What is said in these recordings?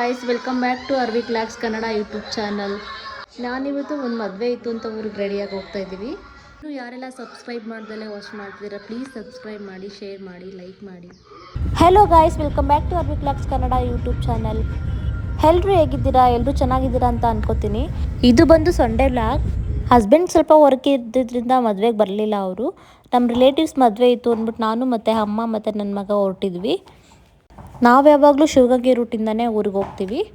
Guys welcome back to Arvi clocks Kannada YouTube channel ನಾನಿವತ್ತು ಒಂದು ಮದುವೆ ಇತ್ತು ಅಂತ ಊರಿಗೆ ರೆಡಿಯಾಗಿ ಹೋಗ್ತಾ ಇದ್ದೀವಿ. ನೀವು ಯಾರೆಲ್ಲ ಸಬ್ಸ್ಕ್ರೈಬ್ ಮಾಡ್ದಲೇ ವಾಚ್ ಮಾಡ್ತಿದ್ದೀರಾ ಪ್ಲೀಸ್ ಸಬ್ಸ್ಕ್ರೈಬ್ ಮಾಡಿ ಶೇರ್ ಮಾಡಿ ಲೈಕ್ ಮಾಡಿ. Hello guys welcome back to Arvi clocks Kannada YouTube channel ಎಲ್ಲರೂ ಹೇಗಿದ್ದೀರಾ ಎಲ್ಲರೂ ಚೆನ್ನಾಗಿದ್ದೀರಾ ಅಂತ ಅನ್ಕೋತೀನಿ. ಇದು ಬಂದು ಸಂಡೇ ವ್ಲಾಗ್ ಹಸ್ಬೆಂಡ್ ಸ್ವಲ್ಪ ವರ್ಕ್ ಇದ್ದಿದ್ದರಿಂದ ಮದುವೆಗೆ ಬರಲಿಲ್ಲ ಅವರು. ನಮ್ಮ ರಿಲೇಟಿವ್ಸ್ ಮದುವೆ ಇತ್ತು ಅಂದ್ಬಿಟ್ಟು ನಾನು ಮತ್ತು ಅಮ್ಮ ಮತ್ತು ನನ್ನ ಮಗ ಹೊರಟಿದ್ವಿ. ನಾವು ಯಾವಾಗಲೂ ಶಿವಗಂಗೆ ರೂಟಿಂದನೇ ಊರಿಗೆ ಹೋಗ್ತೀವಿ.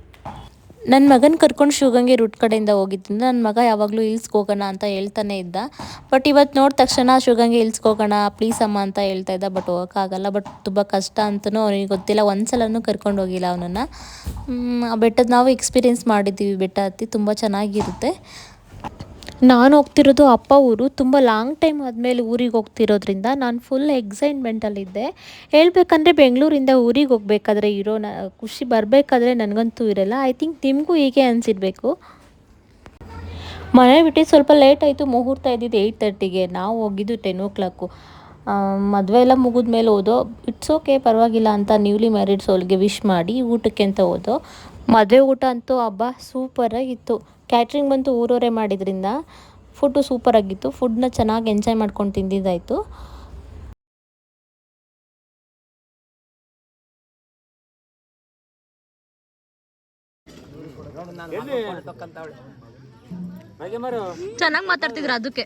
ನನ್ನ ಮಗನ ಕರ್ಕೊಂಡು ಶಿವಗಂಗೆ ರೂಟ್ ಕಡೆಯಿಂದ ಹೋಗಿದ್ದರಿಂದ ನನ್ನ ಮಗ ಯಾವಾಗಲೂ ಹಿಲ್ಸ್ಗೆ ಹೋಗೋಣ ಅಂತ ಹೇಳ್ತಾನೆ ಇದ್ದ. ಬಟ್ ಇವತ್ತು ನೋಡಿದ ತಕ್ಷಣ ಶಿವಗಂಗೆ ಹಿಲ್ಸ್ಗೆ ಹೋಗೋಣ, ಪ್ಲೀಸ್ ಅಮ್ಮ ಅಂತ ಹೇಳ್ತಾ ಇದ್ದ. ಬಟ್ ಹೋಗೋಕ್ಕಾಗಲ್ಲ, ಬಟ್ ತುಂಬ ಕಷ್ಟ ಅಂತಲೂ ಅವನಿಗೆ ಗೊತ್ತಿಲ್ಲ. ಒಂದು ಸಲನೂ ಕರ್ಕೊಂಡು ಹೋಗಿಲ್ಲ ಅವನನ್ನು. ಆ ಬೆಟ್ಟದ ನಾವು ಎಕ್ಸ್ಪೀರಿಯೆನ್ಸ್ ಮಾಡಿದ್ದೀವಿ ಬೆಟ್ಟ ಹತ್ತಿ. ತುಂಬ ಚೆನ್ನಾಗಿರುತ್ತೆ. ನಾನು ಹೋಗ್ತಿರೋದು ಅಪ್ಪ ಊರು. ತುಂಬ ಲಾಂಗ್ ಟೈಮ್ ಆದಮೇಲೆ ಊರಿಗೆ ಹೋಗ್ತಿರೋದ್ರಿಂದ ನಾನು ಫುಲ್ ಎಕ್ಸೈಟ್ಮೆಂಟಲ್ಲಿದ್ದೆ ಹೇಳಬೇಕಂದ್ರೆ ಬೆಂಗಳೂರಿಂದ ಊರಿಗೆ ಹೋಗ್ಬೇಕಾದ್ರೆ ಇರೋ ನ, ಖುಷಿ ಬರಬೇಕಾದ್ರೆ ನನಗಂತೂ ಇರಲ್ಲ. ಐ ಥಿಂಕ್ ನಿಮಗೂ ಹೀಗೆ ಅನಿಸಿರ್ಬೇಕು. ಮನೆ ಬಿಟ್ಟು ಸ್ವಲ್ಪ ಲೇಟ್ ಆಯಿತು, ಮುಹೂರ್ತ ಇದ್ದಿದ್ದು ಏಯ್ಟ್ ತರ್ಟಿಗೆ ನಾವು ಹೋಗಿದ್ದು ಟೆನ್ ಓ ಕ್ಲಾಕು ಮದುವೆ ಎಲ್ಲ ಮುಗಿದ ಮೇಲೆ ಹೋದೋ ಇಟ್ಸ್ ಓಕೆ ಪರವಾಗಿಲ್ಲ ಅಂತ ನ್ಯೂಲಿ ಮ್ಯಾರಿಡ್ಸ್ ಅವ್ಳಿಗೆ ವಿಶ್ ಮಾಡಿ ಊಟಕ್ಕೆ ಅಂತ ಹೋದೋ ಮದುವೆ ಊಟ ಅಂತೂ ಹಬ್ಬ ಸೂಪರಾಗಿತ್ತು ಕ್ಯಾಟ್ರಿಂಗ್ ಬಂತು ಊರವರೇ ಮಾಡಿದ್ರಿಂದ. ಫುಡ್ಡು ಸೂಪರಾಗಿತ್ತು ಫುಡ್ನ ಚೆನ್ನಾಗಿ ಎಂಜಾಯ್ ಮಾಡ್ಕೊಂಡು ತಿಂದಿದ್ದಾಯಿತು. ಚೆನ್ನಾಗಿ ಮಾತಾಡ್ತಿದ್ರು ಅದಕ್ಕೆ.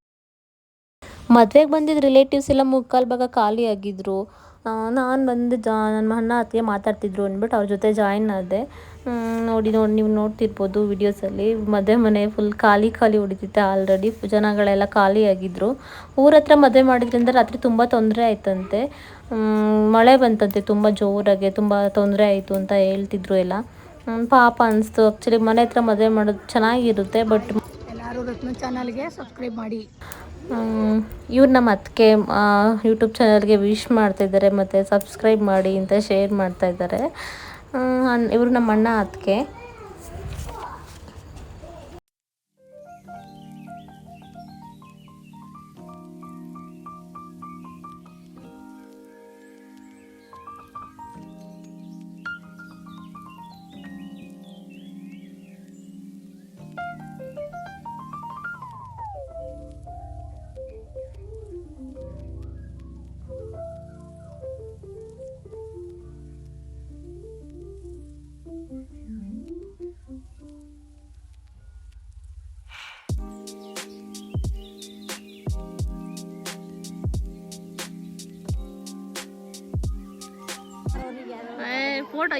ಮದುವೆಗೆ ಬಂದಿದ್ದ ರಿಲೇಟಿವ್ಸ್ ಎಲ್ಲ ಮುಕ್ಕಾಲು ಭಾಗ ಖಾಲಿ ಆಗಿದ್ರು. ನಾನು ಬಂದು ಜಾ ನನ್ನ ಅಣ್ಣ ಅತ್ತಿಗೆ ಮಾತಾಡ್ತಿದ್ರು ಅಂದ್ಬಿಟ್ಟು ಅವ್ರ ಜೊತೆ ಜಾಯಿನ್ ಆದೆ. ನೋಡಿ ನೋಡಿ, ನೀವು ನೋಡ್ತಿರ್ಬೋದು ವಿಡಿಯೋಸಲ್ಲಿ ಮದುವೆ ಮನೆ ಫುಲ್ ಖಾಲಿ ಖಾಲಿ ಹೊಡಿತಿತ್ತೆ ಆಲ್ರೆಡಿ ಜನಗಳೆಲ್ಲ ಖಾಲಿ ಆಗಿದ್ದರು ಊರ ಹತ್ರ ಮದುವೆ ಮಾಡಿದ್ರಿಂದ ರಾತ್ರಿ ತುಂಬ ತೊಂದರೆ ಆಯ್ತಂತೆ. ಮಳೆ ಬಂತಂತೆ ತುಂಬ ಜೋರಾಗೆ, ತುಂಬ ತೊಂದರೆ ಆಯಿತು ಅಂತ ಹೇಳ್ತಿದ್ರು ಎಲ್ಲ. ಪಾಪ ಅನಿಸ್ತು. ಆ್ಯಕ್ಚುಲಿ ಮನೆ ಹತ್ರ ಮದುವೆ ಮಾಡೋದು ಚೆನ್ನಾಗಿರುತ್ತೆ ಬಟ್ ಎಲ್ಲರೂ ಚಾನಲ್ಗೆ ಸಬ್ಸ್ಕ್ರೈಬ್ ಮಾಡಿ. ಇವ್ರು ನಮ್ಮ ಅತ್ತಿಗೆ ಯೂಟ್ಯೂಬ್ ಚಾನಲ್ಗೆ ವಿಶ್ ಮಾಡ್ತಾಯಿದ್ದಾರೆ ಮತ್ತು ಸಬ್ಸ್ಕ್ರೈಬ್ ಮಾಡಿ ಅಂತ ಶೇರ್ ಮಾಡ್ತಾ ಇದ್ದಾರೆ. ಇವರು ನಮ್ಮ ಅಣ್ಣ ಅತ್ತಿಗೆ.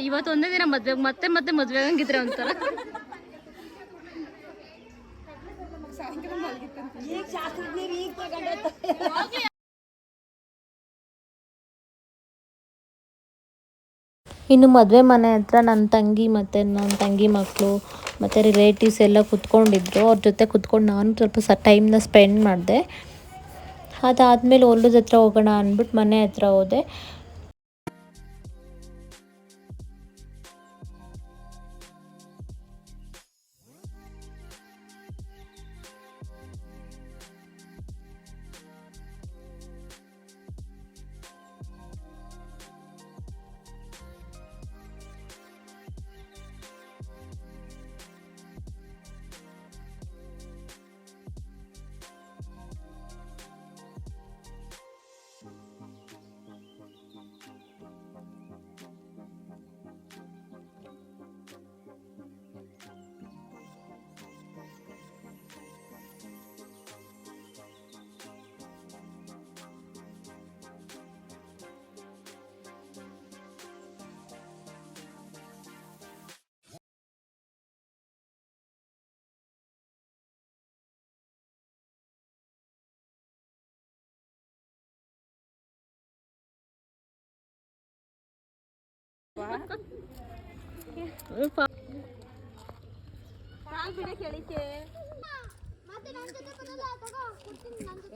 ಇವತ್ತು ಒಂದೇ ದಿನ ಮದ್ವೆ, ಮತ್ತೆ ಮತ್ತೆ ಮದ್ವೆ ಹಂಗಿದ್ರೆ ಅಂತಾರ ಇನ್ನು ಮದುವೆ ಮನೆ ಹತ್ರ ನನ್ನ ತಂಗಿ ಮತ್ತು ನನ್ನ ತಂಗಿ ಮಕ್ಕಳು ಮತ್ತು ರಿಲೇಟಿವ್ಸ್ ಎಲ್ಲ ಕುತ್ಕೊಂಡಿದ್ರು. ಅವ್ರ ಜೊತೆ ಕುತ್ಕೊಂಡು ನಾನು ಸ್ವಲ್ಪ ಸ ಟೈಮ್ನ ಸ್ಪೆಂಡ್ ಮಾಡಿದೆ. ಅದಾದಮೇಲೆ ಹೊಲದ ಹತ್ರ ಹೋಗೋಣ ಅಂದ್ಬಿಟ್ಟು ಮನೆ ಹತ್ರ ಹೋದೆ.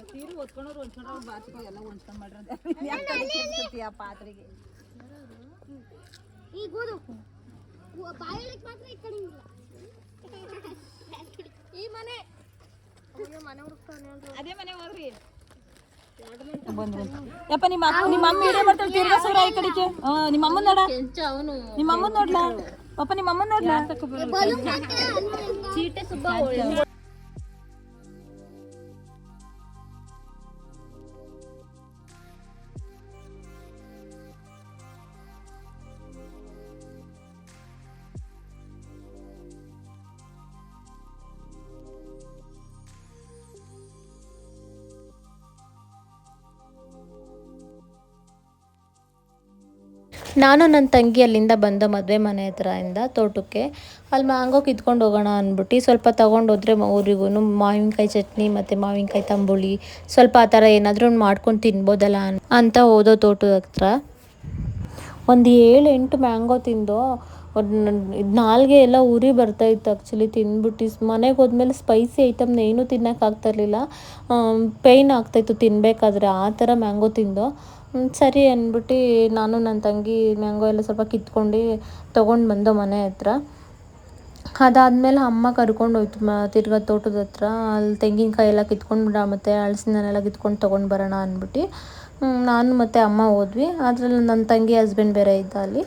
ಸೀರೆ ಒತ್ಕೊಂಡವ್ರು ಹೊಂಚ್ಕೊಂಡ್ರೆ ಎಲ್ಲ ಪಾತ್ರೆಗೆ ಈಗ ಓದು ಈ ಕಡೆ ಈ ಮನೆ ಮನೆ ಹುಡುಕ್ತಾನೆ ಅದೇ ಮನೆ ಹೋಗ್ರಿ. ಯಪ್ಪ ನಿಮ್ಮ ಅಕ್ಕ ನಿಮ್ಮ ಅಮ್ಮ ವಿಡಿಯೋ ಬರ್ತಾಳೆ ತಿರ್ಗಾ ಸೂರ ಈ ಕಡೆಗೆ. ಆ, ನಿಮ್ಮ ಅಮ್ಮನ ನೋಡ. ನಿಮ್ಮ ಅಮ್ಮನ ನೋಡ್ಲಾ? ಪಪ್ಪ ನಿಮ್ಮ ಅಮ್ಮನ ನೋಡ್ಲಾ? ನಾನು ನನ್ನ ತಂಗಿ ಅಲ್ಲಿಂದ ಬಂದ ಮದುವೆ ಮನೆ ಹತ್ರದಿಂದ ತೋಟಕ್ಕೆ. ಅಲ್ಲಿ ಮ್ಯಾಂಗೋ ಕಿತ್ಕೊಂಡು ಹೋಗೋಣ ಅಂದ್ಬಿಟ್ಟು ಸ್ವಲ್ಪ ತೊಗೊಂಡು ಹೋದ್ರೆ ಊರಿಗೂ ಮಾವಿನಕಾಯಿ ಚಟ್ನಿ ಮತ್ತು ಮಾವಿನಕಾಯಿ ತಂಬುಳಿ. ಸ್ವಲ್ಪ ಆ ಥರ ಏನಾದರೂ ಮಾಡ್ಕೊಂಡು ತಿನ್ಬೋದಲ್ಲ ಅಂತ ಹೋದೋ ತೋಟದ ಹತ್ರ. ಒಂದು ಏಳು ಎಂಟು ಮ್ಯಾಂಗೋ ತಿಂದು. ನಾಲ್ಗೆ ಎಲ್ಲ ಉರಿ ಬರ್ತಾ ಇತ್ತು ಆ್ಯಕ್ಚುಲಿ ತಿಂದ್ಬಿಟ್ಟು ಮನೆಗೆ ಹೋದ್ಮೇಲೆ ಸ್ಪೈಸಿ ಐಟಮ್ನ ಏನೂ ತಿನ್ನೋಕ್ಕಾಗ್ತಾ ಇರಲಿಲ್ಲ. ಪೇಯ್ನ್ ಆಗ್ತಾಯಿತ್ತು ತಿನ್ನಬೇಕಾದ್ರೆ ಆ ಥರ ಮ್ಯಾಂಗೋ ತಿಂದು. ಸರಿ ಅಂದ್ಬಿಟ್ಟು ನಾನು ನನ್ನ ತಂಗಿ ಮ್ಯಾಂಗೋ ಎಲ್ಲ ಸ್ವಲ್ಪ ಕಿತ್ಕೊಂಡು ತೊಗೊಂಡು ಬಂದೋ ಮನೆ ಹತ್ರ. ಅದಾದಮೇಲೆ ಅಮ್ಮ ಕರ್ಕೊಂಡು ಹೋಯ್ತು ಮ, ತಿರ್ಗಾ ತೋಟದ ಹತ್ರ. ಅಲ್ಲಿ ತೆಂಗಿನಕಾಯಿ ಎಲ್ಲ ಕಿತ್ಕೊಂಡು ಮತ್ತು ಹಲಸಿನನೆಲ್ಲ ಕಿತ್ಕೊಂಡು ತೊಗೊಂಡು ಬರೋಣ ಅಂದ್ಬಿಟ್ಟು ನಾನು ಮತ್ತು ಅಮ್ಮ ಹೋದ್ವಿ. ಅದರಲ್ಲಿ ನನ್ನ ತಂಗಿ ಹಸ್ಬೆಂಡ್ ಬೇರೆ ಇದ್ದ ಅಲ್ಲಿ.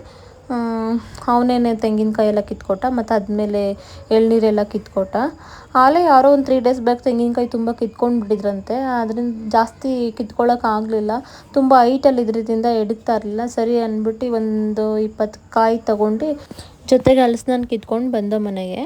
ಅವನೇನೆ ತೆಂಗಿನಕಾಯಿ ಎಲ್ಲ ಕಿತ್ಕೊಟ್ಟ, ಮತ್ತು ಆದಮೇಲೆ ಎಳ್ನೀರೆಲ್ಲ ಕಿತ್ಕೊಟ್ಟ. ಆಲೇ ಯಾರೋ ಒಂದು ತ್ರೀ ಡೇಸ್ ಬ್ಯಾಕ್ ತೆಂಗಿನಕಾಯಿ ತುಂಬ ಕಿತ್ಕೊಂಡು ಬಿಟ್ಟಿದ್ರಂತೆ ಅದರಿಂದ ಜಾಸ್ತಿ ಕಿತ್ಕೊಳ್ಳೋಕೆ ಆಗಲಿಲ್ಲ. ತುಂಬ ಹೈಟಲ್ಲಿ ಇದ್ರಿಂದ ಎಡುತ್ತಾ ಇರಲಿಲ್ಲ. ಸರಿ ಅಂದ್ಬಿಟ್ಟು ಒಂದು ಇಪ್ಪತ್ತು ಕಾಯಿ ತಗೊಂಡು ಜೊತೆಗೆ ಹಲಸಿನ ಕಿತ್ಕೊಂಡು ಬಂದೋ ಮನೆಗೆ.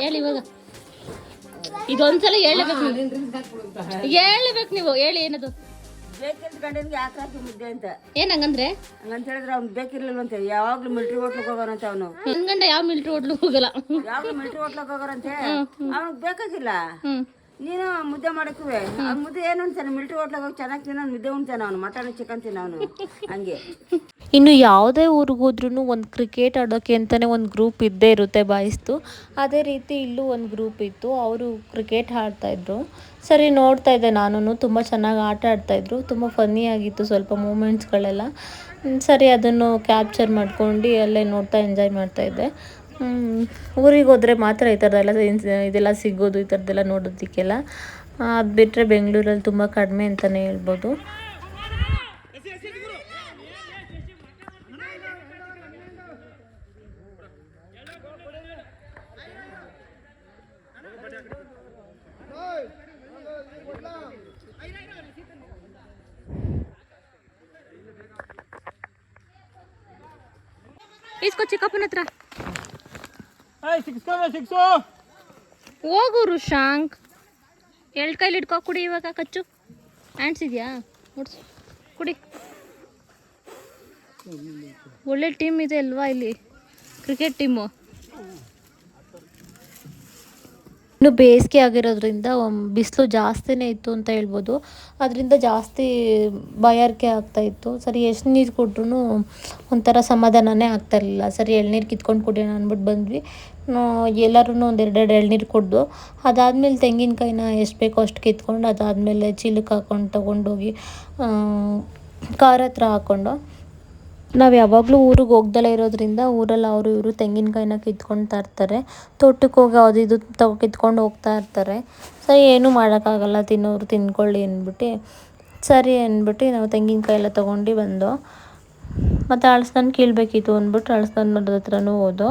ಹೇಳಿ ಇವಾಗ. ಇದೊಂದ್ಸಲ ಹೇಳಬೇಕು ಹೇಳಬೇಕು ನೀವು. ಹೇಳಿ ಏನದು? ಬೇಕಂತ ಗಂಡನಿಗೆ ಯಾಕೆ ಹಾಕಿ ಮುದ್ದೆ ಅಂತ? ಏನ್ ಹಂಗಂದ್ರೆ ಹಂಗಂತ ಹೇಳಿದ್ರೆ ಅವ್ನು ಅಂತ. ಯಾವಾಗ್ಲೂ ಮಿಲ್ಟ್ರಿ ಹೋಟ್ಲಿಗೆ ಹೋಗೋರಂತೆ ಅವನು. ನನ್ ಗಂಡ ಯಾವ ಮಿಲ್ಟ್ರಿ ಹೋಟ್ಲು ಹೋಗಲ್ಲ. ಯಾವಾಗ್ಲೂ ಮಿಲ್ಟ್ರಿ ಹೋಟ್ಲಿಗೆ ಹೋಗೋರಂತೆ ಅವ್ನಿಗೆ ಬೇಕಾಗಿಲ್ಲ? ನೀನು ಮುದ್ದೆ ಮಾಡಕ್ಕುವೆ. ಮುದ್ದೆ ಏನು ಅಂತಾನೆ ಮಿಲ್ಟ್ರಿ ಹೋಟ್ಲಾಗ ಹೋಗಿ ಚೆನ್ನಾಗಿ ತಿನ್ನೋ ಮುದ್ದೆ ಉಣ್ತಾನೆ ಅವನು ಮಟನ್ ಚಿಕನ್ ತಿನ್ನೋನು ಹಂಗೆ. ಇನ್ನು ಯಾವುದೇ ಊರಿಗೆ ಹೋದ್ರೂ ಒಂದು ಕ್ರಿಕೆಟ್ ಆಡೋಕ್ಕೆ ಅಂತಲೇ ಒಂದು ಗ್ರೂಪ್ ಇದ್ದೇ ಇರುತ್ತೆ ಬಾಯಿಸ್ತು ಅದೇ ರೀತಿ ಇಲ್ಲೂ ಒಂದು ಗ್ರೂಪ್ ಇತ್ತು ಅವರು ಕ್ರಿಕೆಟ್ ಆಡ್ತಾಯಿದ್ರು ಸರಿ ನೋಡ್ತಾ ಇದ್ದೆ ನಾನು ತುಂಬ ಚೆನ್ನಾಗಿ ಆಟ ಆಡ್ತಾಯಿದ್ರು ತುಂಬ ಫನ್ನಿ ಆಗಿತ್ತು ಸ್ವಲ್ಪ ಮೂಮೆಂಟ್ಸ್ಗಳೆಲ್ಲ ಸರಿ ಅದನ್ನು ಕ್ಯಾಪ್ಚರ್ ಮಾಡ್ಕೊಂಡು ಅಲ್ಲೇ ನೋಡ್ತಾ ಎಂಜಾಯ್ ಮಾಡ್ತಾಯಿದ್ದೆ ಊರಿಗೆ ಹೋದರೆ ಮಾತ್ರ ಈ ಥರದ್ದೆಲ್ಲ ಇದೆಲ್ಲ ಸಿಗೋದು, ಈ ಥರದ್ದೆಲ್ಲ ನೋಡೋದಕ್ಕೆಲ್ಲ. ಅದು ಬಿಟ್ಟರೆ ಬೆಂಗಳೂರಲ್ಲಿ ತುಂಬ ಕಡಿಮೆ ಅಂತಲೇ ಹೇಳ್ಬೋದು. इसको ಚಿಕ್ಕಪ್ಪನ ಹತ್ರ. ಹೋಗು ರುಶಾಂಕ್ ಎರಡು ಕೈಲಿ ಇಟ್ಕೋ ಕುಡಿ ಇವಾಗ ಕಚ್ಚು. ಹ್ಯಾಂಡ್ಸ್ ಇದೆಯಾ? ಮುಡ್ಸು. ಕುಡಿ. ಒಳ್ಳೆ ಟೀಮ್ ಇದೆ ಅಲ್ವಾ ಇಲ್ಲಿ? ಕ್ರಿಕೆಟ್ ಟೀಮು ಇನ್ನು ಬೇಸಿಗೆ ಆಗಿರೋದ್ರಿಂದ ಬಿಸಿಲು ಜಾಸ್ತಿನೇ ಇತ್ತು ಅಂತ ಹೇಳ್ಬೋದು. ಅದರಿಂದ ಜಾಸ್ತಿ ಬಾಯಾರಿಕೆ ಆಗ್ತಾ ಇತ್ತು. ಸರಿ, ಎಷ್ಟು ನೀರು ಕೊಟ್ರೂ ಒಂಥರ ಸಮಾಧಾನನೇ ಆಗ್ತಾ ಇರಲಿಲ್ಲ. ಸರಿ, ಎಳ್ನೀರು ಕಿತ್ಕೊಂಡು ಕುಡಿಯೋಣ ಅಂದ್ಬಿಟ್ಟು ಬಂದ್ವಿ. ಎಲ್ಲರೂ ಒಂದೆರಡೆರಡು ಎಳ್ನೀರು ಕುಡ್ದು, ಅದಾದಮೇಲೆ ತೆಂಗಿನಕಾಯಿನ ಎಷ್ಟು ಬೇಕೋ ಅಷ್ಟು ಕಿತ್ಕೊಂಡು ಅದಾದಮೇಲೆ ಚೀಲಕ್ಕೆ ಹಾಕೊಂಡು ತೊಗೊಂಡೋಗಿ ಖಾರ ಹತ್ರ ಹಾಕ್ಕೊಂಡು ನಾವು ಯಾವಾಗಲೂ ಊರಿಗೆ ಹೋಗ್ದಲೇ ಇರೋದ್ರಿಂದ ಊರಲ್ಲಿ ಅವರು ಇವರು ತೆಂಗಿನಕಾಯಿನ ಕಿತ್ಕೊಂಡು ತರ್ತಾರೆ ತೋಟಕ್ಕೆ ಹೋಗಿ ಅದು ಇದು ತಗೊ ಕಿತ್ಕೊಂಡು ಹೋಗ್ತಾ ಇರ್ತಾರೆ. ಸೊ ಏನೂ ಮಾಡೋಕ್ಕಾಗಲ್ಲ, ತಿನ್ನೋರು ತಿನ್ಕೊಳ್ಳಿ ಅಂದ್ಬಿಟ್ಟು. ಸರಿ ಅಂದ್ಬಿಟ್ಟು ನಾವು ತೆಂಗಿನಕಾಯಿ ಎಲ್ಲ ತೊಗೊಂಡು ಬಂದು, ಮತ್ತು ಅಳಸ್ತಾನ ಕೀಳಬೇಕಿತ್ತು ಅಂದ್ಬಿಟ್ಟು ಅಳಸ್ತಾನ ಮರದ ಹತ್ರನೂ ಹೋದೋ.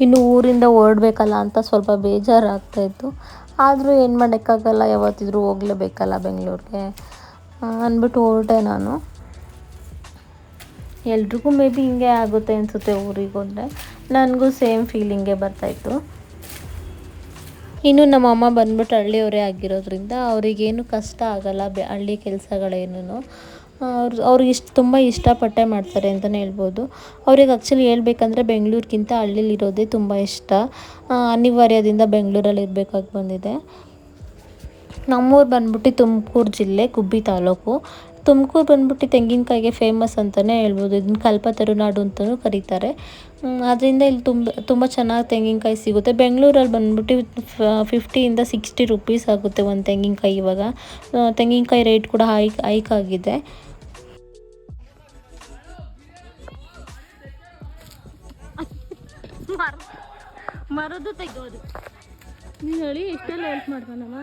ಇನ್ನು ಊರಿಂದ ಹೊರಡ್ಬೇಕಲ್ಲ ಅಂತ ಸ್ವಲ್ಪ ಬೇಜಾರಾಗ್ತಾಯಿತ್ತು ಆದರೂ ಏನು ಮಾಡೋಕ್ಕಾಗಲ್ಲ, ಯಾವತ್ತಿದ್ರೂ ಹೋಗಲೇಬೇಕಲ್ಲ ಬೆಂಗಳೂರಿಗೆ. ಅಂದ್ಬಿಟ್ಟು ಹೊರಟೆ ನಾನು. ಎಲ್ರಿಗೂ ಮೇ ಬಿ ಹಿಂಗೆ ಆಗುತ್ತೆ ಅನಿಸುತ್ತೆ ಊರಿಗೆ ಹೋದರೆ. ನನಗೂ ಸೇಮ್ ಫೀಲಿಂಗೇ ಬರ್ತಾಯಿತ್ತು ಇನ್ನು ನಮ್ಮ ಅಮ್ಮ ಬಂದ್ಬಿಟ್ಟು ಹಳ್ಳಿಯವರೇ ಆಗಿರೋದ್ರಿಂದ ಅವರಿಗೇನು ಕಷ್ಟ ಆಗಲ್ಲ, ಬೆ, ಹಳ್ಳಿ ಕೆಲಸಗಳೇನು ಅವ್ರು, ಅವ್ರಿಗೆ ಇಷ್ಟು, ತುಂಬ ಇಷ್ಟಪಟ್ಟೆ ಮಾಡ್ತಾರೆ ಅಂತಲೇ ಹೇಳ್ಬೋದು. ಅವ್ರಿಗೆ ಆ್ಯಕ್ಚುಲಿ ಹೇಳ್ಬೇಕಂದ್ರೆ ಬೆಂಗಳೂರಿಗಿಂತ ಹಳ್ಳಿಲಿರೋದೇ ತುಂಬ ಇಷ್ಟ. ಅನಿವಾರ್ಯದಿಂದ ಬೆಂಗಳೂರಲ್ಲಿ ಇರಬೇಕಾಗಿ ಬಂದಿದೆ. ನಮ್ಮೂರು ಬಂದ್ಬಿಟ್ಟು ತುಮಕೂರು ಜಿಲ್ಲೆ ಗುಬ್ಬಿ ತಾಲೂಕು. ತುಮಕೂರು ಬಂದ್ಬಿಟ್ಟು ತೆಂಗಿನಕಾಯಿಗೆ ಫೇಮಸ್ ಅಂತಲೇ ಹೇಳ್ಬೋದು. ಇದನ್ನ ಕಲ್ಪತರುನಾಡು ಅಂತಲೂ ಕರೀತಾರೆ. ಅದರಿಂದ ಇಲ್ಲಿ ತುಂಬ ತುಂಬ ಚೆನ್ನಾಗಿ ತೆಂಗಿನಕಾಯಿ ಸಿಗುತ್ತೆ. ಬೆಂಗಳೂರಲ್ಲಿ ಬಂದ್ಬಿಟ್ಟು ಫಿಫ್ಟಿಯಿಂದ ಸಿಕ್ಸ್ಟಿ ರುಪೀಸ್ ಆಗುತ್ತೆ ಒಂದು ತೆಂಗಿನಕಾಯಿ ಇವಾಗ. ತೆಂಗಿನಕಾಯಿ ರೇಟ್ ಕೂಡ ಹೈಕ್ ಹೈಕ್ ಆಗಿದೆ. ಮರದ್ದು ತೆಗೋದು ನೀನು ಹೇಳಿ ಎಷ್ಟೆಲ್ಲ ಹೆಲ್ಪ್ ಮಾಡ್ತಾನಮ್ಮ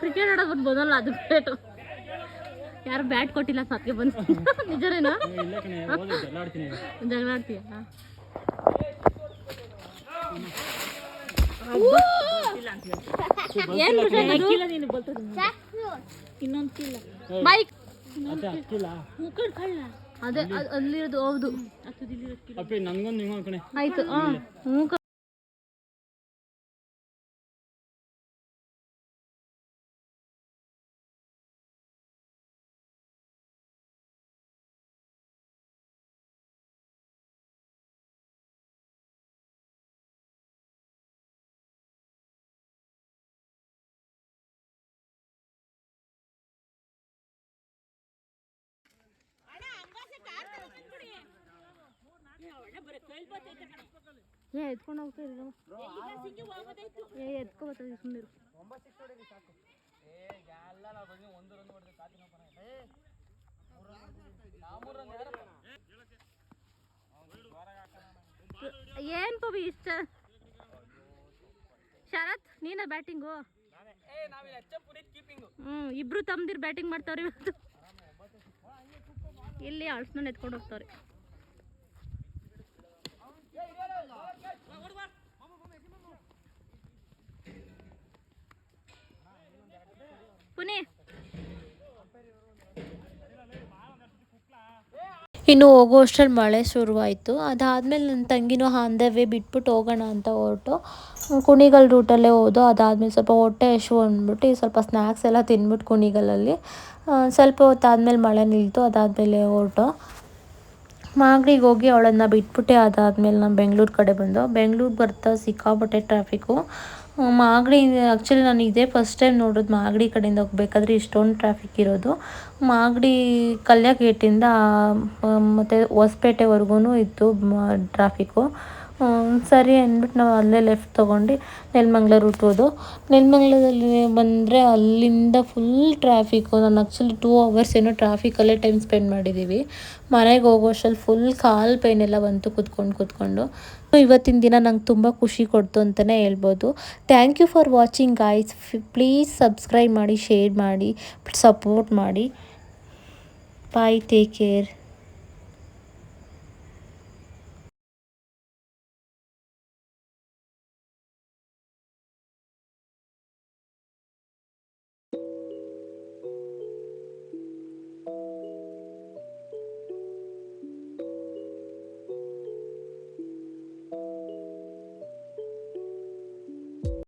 ಕ್ರಿಕೆಟ್ ಆಡೋದು ಬರ್ಬೋದಲ್ಲ ಅದು ಬ್ಯಾಟು ಯಾರು ಬ್ಯಾಟ್ ಕೊಟ್ಟಿಲ್ಲ ಸತ್ಗೆ ಬಂದು. ನಿಜನೇನಾ ಜಗಳ ಆಡ್ತೀಯ? ಬೈಕ್ ಅದೇ? ಅದ್- ಅಲ್ಲಿರೋದು ಹೌದು ಆಯ್ತು ಹ್ಮ್ ಹ್ಞೂ ಏ ಎತ್ಕೊಂಡು ಹೋಗ್ತಾ ಇದ್ರು ಏ ಎತ್ಕೊ ಏನ್ ಪವಿ ಇಷ್ಟ? ಶರತ್ ನೀನ ಬ್ಯಾಟಿಂಗು ಹ್ಮ್ ಇಬ್ರು ತಮ್ದಿರ್ ಬ್ಯಾಟಿಂಗ್ ಮಾಡ್ತಾವ್ರಿ ಇವತ್ತು. ಇಲ್ಲಿ ಅಳ್ಸ್ನ ಎತ್ಕೊಂಡು ಹೋಗ್ತಾವ್ರಿ. ಇನ್ನು ಹೋಗೋ ಅಷ್ಟ್ರಲ್ಲಿ ಮಳೆ ಶುರುವಾಯಿತು. ಅದಾದಮೇಲೆ ನನ್ನ ತಂಗಿನೂ ಆನ್ ಬಿಟ್ಬಿಟ್ಟು ಹೋಗೋಣ ಅಂತ ಹೊರಟು. ಕುಣಿಗಲ್ ರೂಟಲ್ಲೇ ಹೋದು, ಅದಾದಮೇಲೆ ಸ್ವಲ್ಪ ಹೊಟ್ಟೆ ಹಶು ಅಂದ್ಬಿಟ್ಟು ಸ್ವಲ್ಪ ಸ್ನ್ಯಾಕ್ಸ್ ಎಲ್ಲ ತಿಂದ್ಬಿಟ್ಟು ಕುಣಿಗಲಲ್ಲಿ. ಸ್ವಲ್ಪ ಹೊತ್ತಾದಮೇಲೆ ಮಳೆ ನಿಲ್ತು, ಅದಾದಮೇಲೆ ಹೊರಟು. ಮಾಗಡಿಗೆ ಹೋಗಿ ಅವಳನ್ನು ಬಿಟ್ಬಿಟ್ಟೆ, ಅದಾದಮೇಲೆ ನಾನು ಬೆಂಗಳೂರು ಕಡೆ ಬಂದು. ಬೆಂಗಳೂರು ಬರ್ತಾ ಸಿಕ್ಕಾಪಟ್ಟೆ ಟ್ರಾಫಿಕ್ಕು ಮಾಗಡಿ ಆ್ಯಕ್ಚುಲಿ ನಾನು ಇದೇ ಫಸ್ಟ್ ಟೈಮ್ ನೋಡೋದು ಮಾಗಡಿ ಕಡೆಯಿಂದ ಹೋಗ್ಬೇಕಾದ್ರೆ ಇಷ್ಟೊಂದು ಟ್ರಾಫಿಕ್ ಇರೋದು. ಮಾಗಡಿ ಕಲ್ಯ ಗೇಟಿಂದ ಮತ್ತು ಹೊಸಪೇಟೆವರೆಗೂ ಇತ್ತು ಟ್ರಾಫಿಕ್ಕು ಸರಿ ಅಂದ್ಬಿಟ್ಟು ನಾವು ಅಲ್ಲೇ ಲೆಫ್ಟ್ ತೊಗೊಂಡು ನೆಲಮಂಗ್ಲ ರೂಟ್ ಹೋದು ಬಂದರೆ ಅಲ್ಲಿಂದ ಫುಲ್ ಟ್ರಾಫಿಕ್ಕು ನಾನು ಆ್ಯಕ್ಚುಲಿ ಟೂ ಅವರ್ಸ್ ಏನೋ ಟ್ರಾಫಿಕಲ್ಲೇ ಟೈಮ್ ಸ್ಪೆಂಡ್ ಮಾಡಿದ್ದೀವಿ ಮನೆಗೆ ಹೋಗೋಷ್ಟಲ್ಲಿ ಫುಲ್ ಕಾಲು ಪೈನೆಲ್ಲ ಬಂತು ಕೂತ್ಕೊಂಡು ಕೂತ್ಕೊಂಡು. ಇವತ್ತಿನ ದಿನ ನಂಗೆ ತುಂಬ ಖುಷಿ ಕೊಡ್ತು ಅಂತಲೇ ಹೇಳ್ಬೋದು. Thank you for watching guys please subscribe ಮಾಡಿ ಶೇರ್ ಮಾಡಿ ಸಪೋರ್ಟ್ ಮಾಡಿ. Bye take care